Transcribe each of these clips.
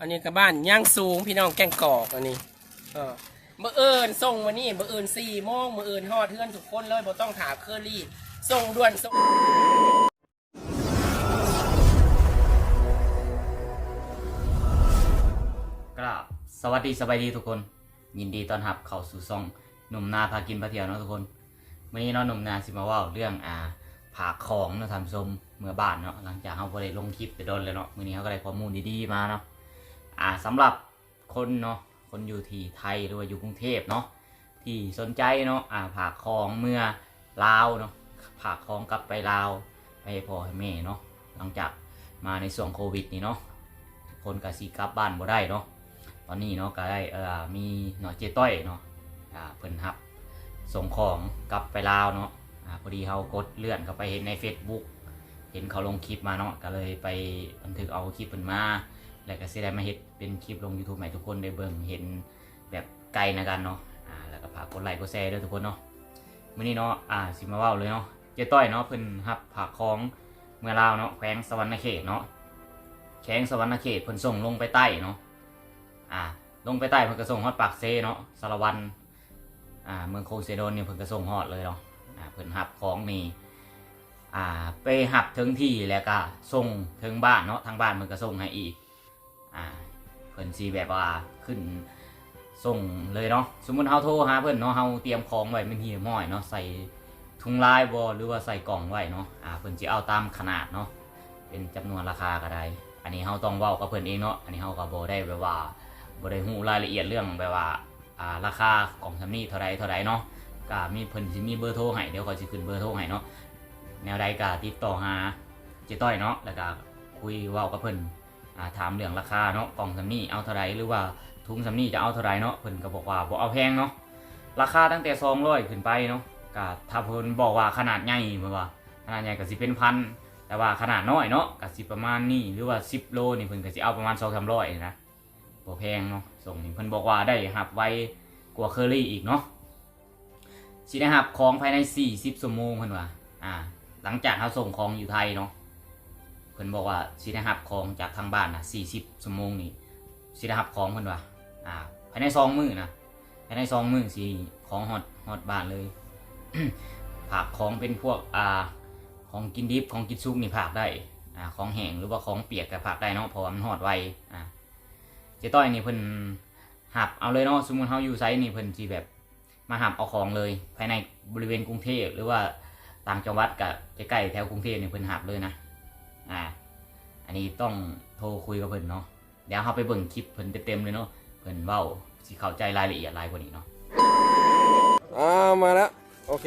อันนี้กับบ้านย่างสูงพี่น้องแกงกอกอันนี้เออเมื่อเอิญส่งมานี่เมื่อเอิญสี่โมงเมื่อเอิญฮอดเทือนทุกคนเลยบ่ต้องถามเคอรี่ส่งด่วนส่งกราบสวัสดีสบายดีทุกคน ยินดีต้อนรับเข้าสู่ซ่องหนุ่มนาพากินพาเที่ยวเนาะทุกคนวันนี้เนาะหนุ่มนาสิมาว่าเรื่องอ่าผากของเนาะทำชมเมื่อบ้านเนาะหลังจากเขาได้ลงคลิปไปโดนเลยเนาะมื้อนี้เขาก็ได้ข้อมูลดีๆมาเนาะ อ่าสำหรับคนเนาะคนอยู่ที่ไทยหรือว่าอยู่กรุงเทพเนาะที่สนใจเนาะอ่าผากของเมื่อลาวเนาะผากของกลับไปลาวไปให้พ่อให้แม่เนาะหลังจากมาในช่วงโควิดนี่เนาะคนก็สิกลับบ้านบ่ได้เนาะตอนนี้เนาะก็ได้เออมีเนาะเจต้อยเนาะอ่าเพิ่นหับส่งของกลับไปลาวเนาะอ่าพอดีเขากดเลื่อนเข้าไปเห็นใน Facebook เห็นเขาลงคลิปมาเนาะก็เลยไปบันทึกเอาคลิปเพิ่นมา แล้วก็สิได้มาเฮ็ดเป็นคลิปลง YouTube ให้ทุกคนได้เบิ่งเห็นแบบไกลนะกันเนาะอ่าแล้วก็ฝากกดไลค์กดแชร์ด้วยทุกคนเนาะมื้อนี้เนาะอ่าสิมาเว้าเลยเนาะเจต้อยเนาะเพิ่นหับผากของเมื่อลาวเนาะแขวงสวรรณเขตเนาะแขวงสวรรณเขตเพิ่นส่งลงไปใต้เนาะอ่าลงไปใต้เพิ่นก็ส่งฮอดปากเซเนาะสารวันอ่าเมืองโคเซโดนเนี่ยเพิ่นก็ส่งฮอดเลยเนาะอ่าเพิ่นหับของนี่อ่าไปหับถึงที่แล้วก็ส่งถึงบ้านเนาะทางบ้านเพิ่นก็ส่งให้อีก อ่าเพิ่นสิแบบว่าขึ้นส่งเลยเนาะสมมุติเฮาโทรหาเพิ่นเนาะเฮาเตรียมของไว้เป็นหีบห้อยเนาะใส่ถุงลายบ่หรือว่าใส่กล่องไว้เนาะอ่าเพิ่นสิเอาตามขนาดเนาะเป็นจำนวนราคาก็ได้อันนี้เฮาต้องเว้ากับเพิ่นเองเนาะอันนี้เฮาก็บ่ได้แบบว่าบริหูรายละเอียดเรื่องแบบว่าอ่าราคากล่องซัมนี่เท่าไรเท่าไรเนาะก็มีเพิ่นสิมีเบอร์โทรให้เดี๋ยวก็สิขึ้นเบอร์โทรให้เนาะแนวใดก็ติดต่อหาเจ๊ต้อยเนาะแล้วก็คุยเว้ากับเพิ่นอ่า ถามเรื่องราคาเนาะกล่องซัมนี่เอาเท่าไรหรือว่าถุงซัมนี่จะเอาเท่าไรเนาะเพิ่นก็บอกว่าบ่เอาแพงเนาะราคาตั้งแต่200ขึ้นไปเนาะก็ถ้าเพิ่นบอกว่าขนาดใหญ่เพิ่นว่าขนาดใหญ่ก็สิเป็นพันแต่ว่าขนาดน้อยเนาะก็สิประมาณนี้หรือว่า10โลนี่เพิ่นก็สิเอาประมาณ2-300นะบ่แพงเนาะส่งนี่เพิ่นบอกว่าได้หับไวกว่าเคอรี่อีกเนาะสิได้หับของภายใน 40ชั่วโมงเพิ่นว่าอ่า หลังจากเขาส่งของอยู่ไทยเนาะ เพิ่นบอกว่าสิได้หับของจากทางบ้านน่ะ40ชั่วโมงนี่สิได้หับของเพิ่นว่าอ่าภายใน2มื้อนะภายใน2มื้อสิของฮอดฮอดบ้านเลย ผักของเป็นพวกอ่าของกินดิบของกินซุปนี่ผักได้อ่าของแห้งหรือว่าของเปียกก็ผักได้เนาะเพราะว่ามันฮอดไวอ่าเจ๊ต้อยนี่เพิ่นหับเอาเลยเนาะสมมติเฮาอยู่ไซส์นี่เพิ่นสิแบบมาหับเอาของเลย ภายในบริเวณกรุงเทพหรือว่าต่างจังหวัดกับใกล้ๆแถวกรุงเทพนี่เพิ่นหับเลยนะ อ่า อันนี้ต้องโทรคุยกับเพิ่นเนาะ เดี๋ยวเฮาไปเบิ่งคลิปเพิ่นเต็มๆเลยเนาะ เพิ่นเว้าสิเข้าใจรายละเอียดหลายกว่านี้เนาะ อ่ามาแล้วโอเค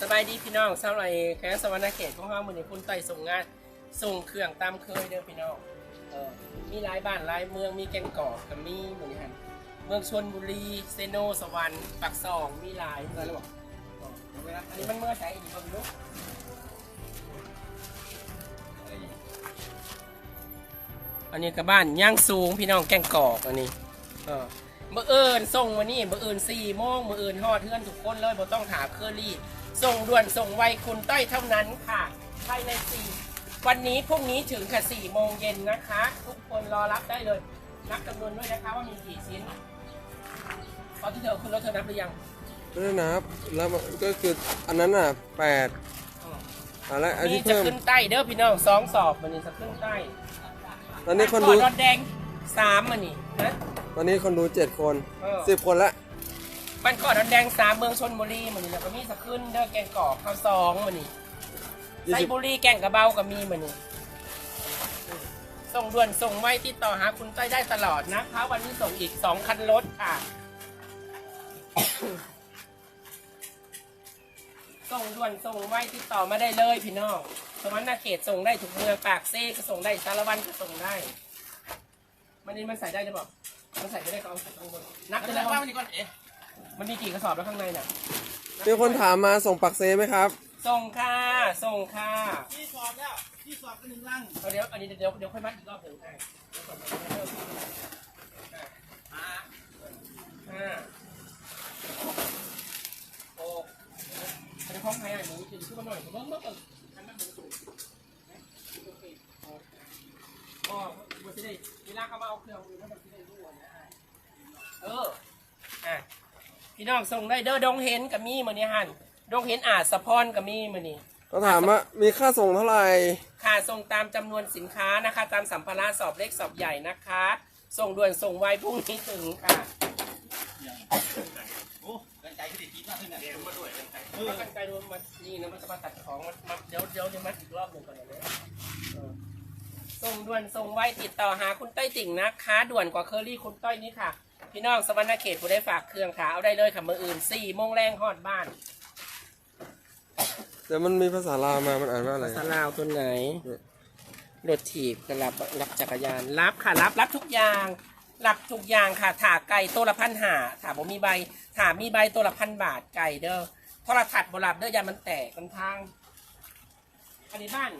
สบายดีพี่น้องสำหรับแคสวรรณเขตของเฮามื้อนี้คุณไต่ส่งงาน ส่งเครื่องตามเคยเด้อพี่น้องเออมีหลายบ้านหลายเมืองมีแกงกอกกับมีมื้อนี้หั่นเมืองชลบุรีเซโนสวรรค์ปากซองมีหลายเหมือนกันหรือเปล่าอ๋อเอาไว้นะอันนี้มันเมื่อใช้อีกบ่รู้ อันนี้กับบ้านย่างสูงพี่น้องแกงกอกอันนี้เออเมื่อเอิญส่งมานี่เมื่อเอิญสี่โมงเมื่อเอิญฮอดเทือนทุกคนเลยบ่ต้องถามเคอรี่ส่งด่วนส่งไวคุณต้อยเท่านั้นค่ะภายในสี่วันนี้พรุ่งนี้ถึงค่ะสี่โมงเย็นนะคะ ทุกคนรอรับได้เลยนับจำนวนด้วยนะคะว่ามีกี่ชิ้นตอนที่เธอขึ้นรถเธอนับหรือยังไม่ได้นับแล้วมันก็คืออันนั้นอะแปดอ๋ออ่าแล้วอันนี่ที่จะเพิ่มขึ้นใต้เด้อพี่น้องสองสอบมันนี่จะขึ้นใต้ ตอนนี้คนก่ดูรถแดงสามมันนี่นะตอนนี้คนดูเจ็ดคนเออ สิบคนละบ้านเกาะดอนแดงสามเมืองชนบุรีเหมือนนี่แล้วก็มีสะขึ้นเด้อแกงกอกข้าวซองเหมือนนี่ยี่ไซสิบบุรีแกงกระเบาก็มีเหมือนนี่ส่งด่วนส่งไวติดต่อหาคุณต้อยได้ตลอดนะคะวันนี้ส่งอีกสองคันรถค่ะ ส่งด่วนส่งไวติดต่อมาได้เลยพี่น้อง สวรรณเขตส่งได้ทุกเมืองปากเซ่ก็ส่งได้สารวันก็ส่งได้มันนี่มันใส่ได้หรือเปล่ามันใส่ไม่ได้ก็เอาใส่ข้างบนนับไปแล้วว่ามันนี่ก่อนเอ๊ะมันมีกี่กระสอบแล้วข้างในน่ะมีคนถามมาส่งปักเซไหมครับ ส่งค่ะส่งค่ะที่สอบแล้วที่สอบเป็นหนึ่งลังเอาเดี๋ยวอันนี้เดี๋ยวเดี๋ยวค่อยมัดอีกรอบหนึ่งให้เดี๋ยวก่อนนะเริ่มอะห้าหกอันนี้พร้อมใครอะหนูจะขึ้นมาหน่อยผมเบิ่งเบิ่ง เบิ่งทำมันเป็นสูงโอเคอ๋อว่าจะได้ลาเขามาเอาเครื่องมือเขาต้องคิดให้รู้นะเอออะพี่น้องส่งได้เด้อดงเห็นกับมีมือนี้หันดงเห็นอาจสะพอนกับมีมือนี้ก็ถามว่ามีค่าส่งเท่าไหร่ค่ะส่งตามจำนวนสินค้านะคะ ตามสัมภาระสอบเล็กสอบใหญ่นะคะ ส่งด่วนส่งไวพรุ่งนี้ถึงค่ะโอ้กันใจที่ติดกินมากขึ้นเนี่ยเดี๋ยวมาด้วยกันใจเออกันไกลรวมมานี่นะมันจะมาตัดของมันมาเดี๋ยวเดี๋ยวเดี๋ยวมาอีกรอบหนึ่งก่อนนะเออ ส่งด่วนส่งไวติดต่อหาคุณต้อยติ่งนะคะ ด่วนกว่าเคอรี่คุณต้อยนี่ค่ะ พี่น้องสวรรณเขตผู้ได้ฝากเครื่องขาเอาได้เลยค่ะมืออื่นสี่โมงแรงฮอดบ้านแต่มันมีภาษาลาวมา มันอ่านว่าอะไร สลาวตัวไหนรถถีบกับรับรับจักรยานรับค่ะรับรับทุกอย่างรับทุกอย่างค่ะถาไก่ตัวละพันหาถาผมมีใบถามีใบตัวละพันบาทไก่เด้อโทรทัศน์บรับเด้อยามันแตกกันทาง อันนี้บ้าน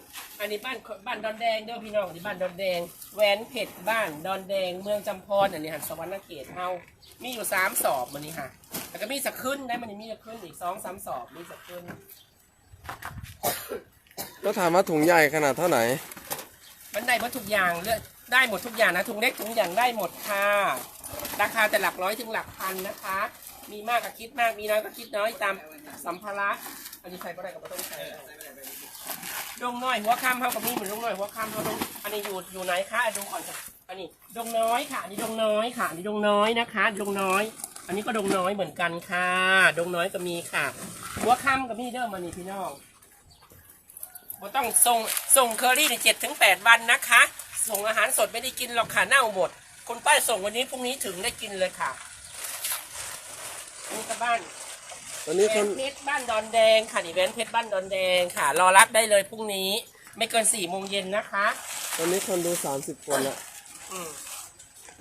อันนี้บ้านบ้านดอนแดงเด้อพี่น้องอันนี้บ้านดอนแดงแหวนเพชรบ้านดอนแดงเมืองจำพรอันนี้หันสวรรณเขตเฮามีอยู่สามสอบมันนี้ค่ะแล้วก็มีสักขึ้นได้มันนี้มีสักขึ้นอีกสองสามสอบมีสักขึ้นก็ถามว่าถุงใหญ่ขนาดเท่าไหร่มันได้หมดทุกอย่างเลือกได้หมดทุกอย่างนะถุงเล็กถุงใหญ่ได้หมดค่ะราคาแต่หลักร้อยถึงหลักพันนะคะ มีมากก็คิดมากมีน้อยก็คิดน้อยตามสัมภาระอันนี้ใส่ก็ได้กับไม่ต้องใส่ ดงน้อยหัวค่ำเท่ากับนี่เหมือนดงน้อยหัวค่ำเท่าดงอันนี้อยู่อยู่ไหนคะอะดูก่อนค่ะอันนี้ดงน้อยค่ะอันนี้ดงน้อยค่ะอันนี้ดงน้อยนะคะดงน้อย อันนี้ก็ดงน้อยเหมือนกันค่ะ ดงน้อยก็มีค่ะ หัวค่ำกับมีเด้อมานี่พี่น้องบ่ต้องส่งส่งเคอรี่ในเจ็ดถึงแปดวันนะคะ ส่งอาหารสดไม่ได้กินหรอกค่ะเน่าหมดคุณป้าส่งวันนี้พรุ่งนี้ถึงได้กินเลยค่ะนี่ก็บ้าน ตอนนี้แหวคนนเพชรบ้านดอนแดงค่ะนี่แหวนเพชรบ้านดอนแดงค่ะ รอรับได้เลยพรุ่งนี้ ไม่เกินสี่โมงเย็นนะคะตอนนี้คนดูสามสิบคนละอืม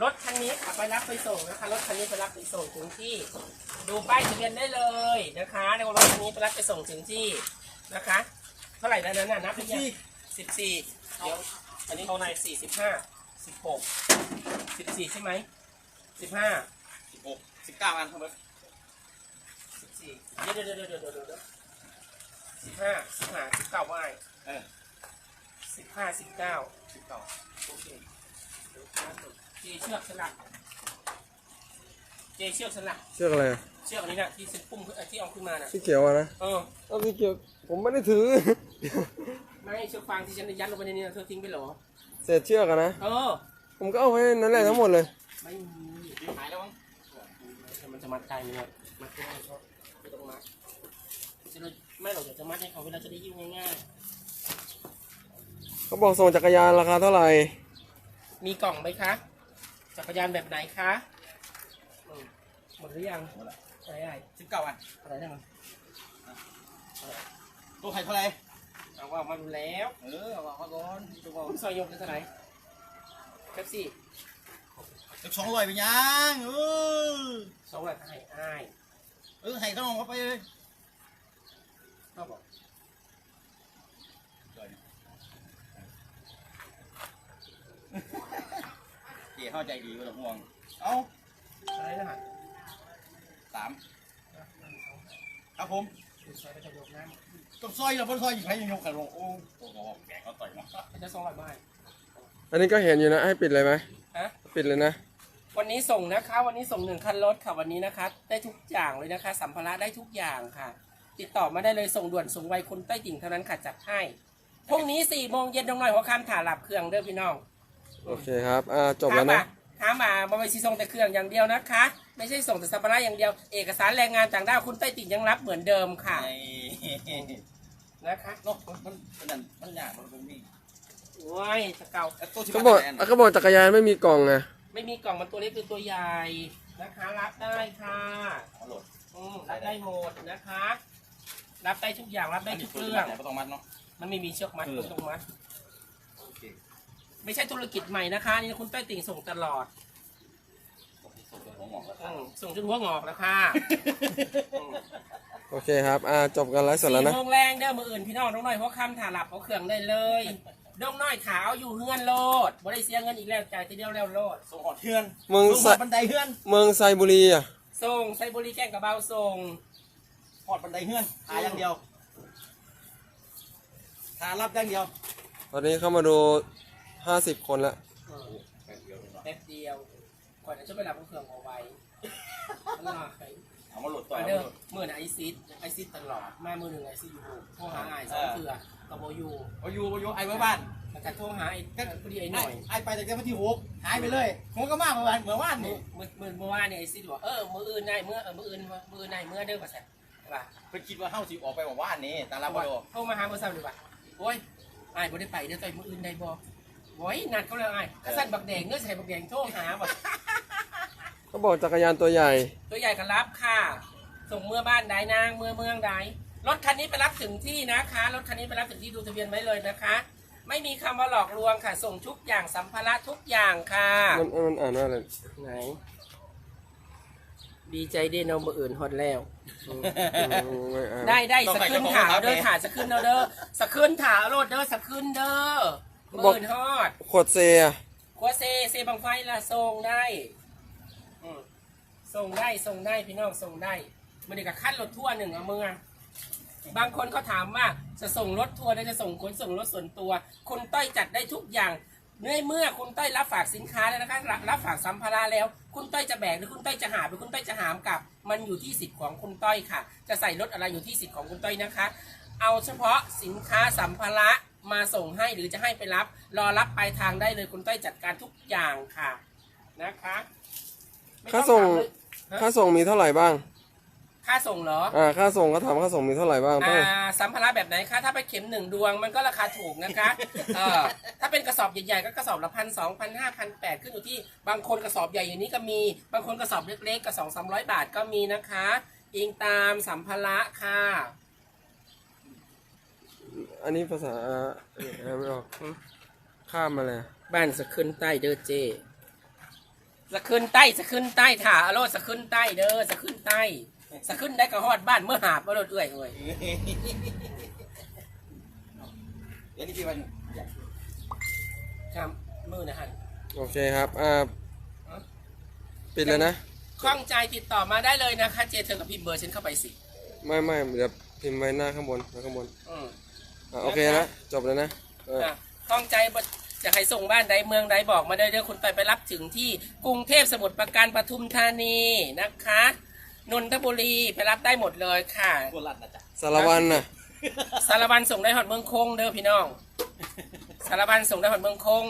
รถคันนี้ค่ะไปรับไปส่งนะคะ รถคันนี้ไปรับไปส่งถึงที่ ดูป้ายทะเบียนได้เลยนะคะในรถคันนี้ไปรับไปส่งถึงที่นะคะ เท่าไหร่แล้วนั้นน่ะนับไปยังสิบสี่เดี๋ยวอันนี้เขาในสี่สิบห้าสิบหกสิบสี่ใช่ไหมสิบห้าสิบหกสิบเก้าอันครับเบิร์ด สี่เดี๋ยวเดี๋ยวเดี๋ยวเดี๋ยวเดี๋ยวสิบห้าสิบห้าสิบเก้าว่าไงเออสิบห้าสิบเก้าสิบเก้าโอเคเดี๋ยวนะเจเชือกสลักเจเชือกสลักเชือกอะไรเชือกอันนี้นะที่เส้นปุ่มขึ้นเอ่อที่เอาขึ้นมาน่ะสีเขียวอะนะเออเอาสีเขียวผมไม่ได้ถือ ไม่เชือกฟางที่ฉันยัดลงไปในนี้นะเธอทิ้งไปเหรอเศษเชือกอะนะ เออ ผมก็เอาไว้นั่นแหละทั้งหมดเลย ไม่มีหายแล้วมั้งมันจะมัดใจมเนี่ยมัดไม่ได้ก็ไม่ต้องมัดจะเลย ไม่หรอกเดี๋ยวจะมัดให้เขาเวลาจะได้ยิ้วง่ายเขาบอกส่งจักรยานราคาเท่าไหร่ ๆ มีกล่องไหมคะ จักรยานแบบไหนคะอืมหมดหรือยังหมดละอะไรอะไรสิบเก้าอันอะไรได้มั้งตัวไข่เท่าไหร่เอาว่ามาดูแล้วเออเอามาก่อนตัวบอกคุณซอยยกได้เท่าไหร่แท็กซี่สิบสองร้อยไปยังเออสองร้อยให้อ้ายเออให้เขาลองเข้าไปเลย เขาบอกเกี่เข้าใจดีว่าต้องห่วง เอาอะไรนะฮะสามครับผมคุณซอยไปจะยกน้ต้องซอยเราบนซอยอยู่ใครยังยกกันลงโอ้ตัวบอกแกเขาต่อยมาำจะสองร้อยบาทอันนี้ก็เห็นอยู่นะให้ปิดเลยไหมฮะปิดเลยนะวันนี้ส่งนะคะ วันนี้ส่งหนึ่งคันรถค่ะวันนี้นะคะ ได้ทุกอย่างเลยนะคะ สัมภาระได้ทุกอย่างค่ะ ติดต่อมาได้เลยส่งด่วนส่งไวคนใต้ติ่งเท่านั้นค่ะจัดให้พรุ่งนี้สี่โมงเย็นตรงหน่อยหัวค่ำถ่าหลับเครื่องเด้อพี่น้องโอเคครับอ่าจบแล้วนะถามมาบริษัทส่งแต่เครื่องอย่างเดียวนะคะ ไม่ใช่ส่งแต่สัมภาระอย่างเดียว เอกสารแรงงานต่างด้าวคุณใต้ติ่งยังรับเหมือนเดิมค่ะไอ้นะคะนกมันมันมันนั่นมันยากมันตรงนี้โอ้ยตะเกาแล้วตัวที่เขามันบอกแอนเขาบอกจักรยานไม่มีกล่องไงไม่มีกล่องมันตัวเล็กหรือตัวใหญ่นะคะ รับได้ค่ะเอาโหลดอืมรับได้หมดนะคะ รับได้ทุกอย่างรับได้ทุกเรื่องไม่ต้องมัดเนาะ มันไม่มีเชือกมัดเออ คุณต้องมัด โอเคไม่ใช่ธุรกิจใหม่นะคะ นี่คุณใต้ติ่งส่งตลอดส่งตัวหัวงอกแล้วอืมส่งจนหัวงอกแล้วค่ะอืมโอเคครับ อ่า จบกันไลฟ์สดแล้วนะสี่โมงแรงเด้อมืออื่นพี่น้องน้องน้อยเพราะคำถ่าหลับเขาเครื่องได้เลยน้องน้อยขาวอยู่เฮือนโลดบ่ได้เสียเงินอีกแล้วจ่ายทีเดียวแล้วโลด ส่งหอดเทือนเมืองส่งไซหอดบันไดเฮือน เมืองไซบุรีอะ ส่งไซบุรีแจ้งกับเบาส่ง หอดบันไดเฮือนหาอย่างเดียวหารับอย่างเดียวตอนนี้เข้ามาดูห้าสิบคนแล้วเออแป๊บเดียวก่อนจะช่วยไปรับเครื่องเอาไว้มันลายเอามาหลุดต่อมาเอาเด้มาอหลุดเมื่อน่ะไอซิดไอซิดตลอดมามือหนึ่งไอซิดอยู่โทรหาไอายสองเถื่อกับโบอยูเอาอยู่เอาอยู่ไอ้ไว้บ้านแล้วก็โทรหาไอ้พอดีไอ้หไอ้น่อยไอ้ไปจากเดือนที่หกหายไปเลยผมก็มาเมื่อวานเมื่อวานมืนี่อมือมือเมื่อวานเนี่ยไอซิดบอกเออมืออื่นได้เมื่อเออมืออื่นมืออื่นได้เมื่อเด้อป่ะใช่ ป่ะเพิ่นคิดว่าเฮาสิออกไปเมื่อวานนี่ตาลาบโดโทรมาหาเมื่อเช้าดีกว่าโอ้ยไอ้ายบ่ได้ไปเด้อต่อยมืออื่นได้บ่โอ้ยนัดเขาเลยไอ้ายกระสันบักแดงเงื่อใส่บักแดงโทรหาบ่เขาบอกจักรยานตัวใหญ่ ตัวใหญ่ก็รับค่ะ ส่งเมื่อบ้านใดนางเมื่อเมืองใดรถคันนี้ไปรับถึงที่นะคะรถคันนี้ไปรับถึงที่ดูทะเบียนไว้เลยนะคะ ไม่มีคำว่าหลอกลวงค่ะ ส่งทุกอย่างสัมภาระทุกอย่างค่ะ มันมันอ่านว่าอะไรไหน ดีใจเด้นเอามืออื่นฮอดแล้วอืมอืมไม่อ่านได้ได้สะขึ้นถาวเด้อถาสะขึ้นเด้อเด้อสะขึ้นถาวโลดเด้อสะขึ้นเด้อมืออื่นฮอดขวดเซอะคัวเซเซบังไฟละส่งได้อืมส่งได้ส่งได้พี่น้องส่งได้มันเด็กกับขั้นรถทั่วร์หนึ่งเอามือบางคนเขาถามว่าจะส่งรถทัวร์ได้จะส่งขนส่งรถส่วนตัวคุณต้อยจัดได้ทุกอย่าง ในเมื่อคุณต้อยรับฝากสินค้าแล้วนะคะรับรับฝากสัมภาระแล้ว คุณต้อยจะแบกหรือคุณต้อยจะหาบหรือคุณต้อยจะหามกลับ มันอยู่ที่สิทธิ์ของคุณต้อยค่ะ จะใส่รถอะไรอยู่ที่สิทธิ์ของคุณต้อยนะคะ เอาเฉพาะสินค้าสัมภาระมาส่งให้หรือจะให้ไปรับ รอรับปลายทางได้เลยคุณต้อยจัดการทุกอย่างค่ะนะคะไม่ต้อค่าส่งถามเลยฮะค่าส่งมีเท่าไหร่บ้าง ค่าส่งเหรอ อ่าค่าส่งก็ถามค่าส่งมีเท่าไหร่บ้างต้องอ่าสัมภาระแบบไหนคะ ถ้าไปเข็มหนึ่งดวงมันก็ราคาถูกนะคะเออถ้าเป็นกระสอบใหญ่ๆก็กระสอบละพันสองพันห้าพันแปดขึ้นอยู่ที่บางคนกระสอบใหญ่อย่างนี้ก็มี บางคนกระสอบเล็กๆก็สองสามร้อยบาทก็มีนะคะ อิงตามสัมภาระค่ะ อันนี้ภาษาอ่าอ่านไม่ออกข้ามมาเลย บ้านสะขึ้นใต้เด้อเจสะขึ้นใต้สะขึ้นใต้ถ่าอโลดสะขึ้นใต้เด้อสะขึ้นใต้ สะขึ้นได้กระฮอดบ้านเมื่อหาบอโลดเอื้อยเอ้ยเดี๋ยวนี้ที่มันครับมือนะฮะโอเคครับอ่าปิดเลยนะข้องใจติดต่อมาได้เลยนะคะ เจเธอกับพิมพ์เบอร์ฉันเข้าไปสิ ไม่ไม่เดี๋ยวพิมพ์ไว้หน้าข้างบนไว้ข้างบนอืมอ่าโอเคนะจบเลยนะเอออะข้องใจบ่จะให้ส่งบ้านใดเมืองใดบอกมาได้เดี๋ยวคุณไปไปรับถึงที่กรุงเทพสมุทรปราการปทุมธานีนะคะ นนทบุรีไปรับได้หมดเลยค่ะกวนรัดนะจ๊ะสารวันน่ะสารบันส่งได้หอดเมืองคงเด้อพี่น้องสารบันส่งได้หอดเมืองคง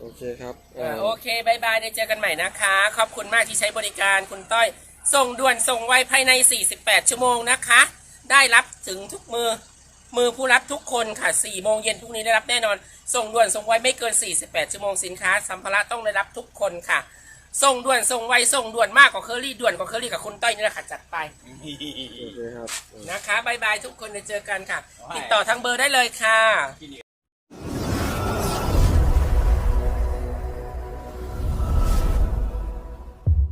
โอเคครับอ่าอ่าโอเคบายบายได้เจอกันใหม่นะคะ ขอบคุณมากที่ใช้บริการคุณต้อย ส่งด่วนส่งไวภายใน 48 ชั่วโมงนะคะ ได้รับถึงทุกมือ มือผู้รับทุกคนค่ะ4โมงเย็นพรุ่งนี้ได้รับแน่นอน ส่งด่วนส่งไวไม่เกิน 48 ชั่วโมงสินค้า สัมภาระต้องได้รับทุกคนค่ะ ส่งด่วนส่งไวส่งด่วนมากกว่าเคอรี่ด่วนกว่าเคอรี่กับคุณต้อยนี่แหละค่ะจัดไปโอเคครับ นะคะบายบายทุกคนได้เจอกันค่ะ ติดต่อทางเบอร์ได้เลยค่ะ กินอีก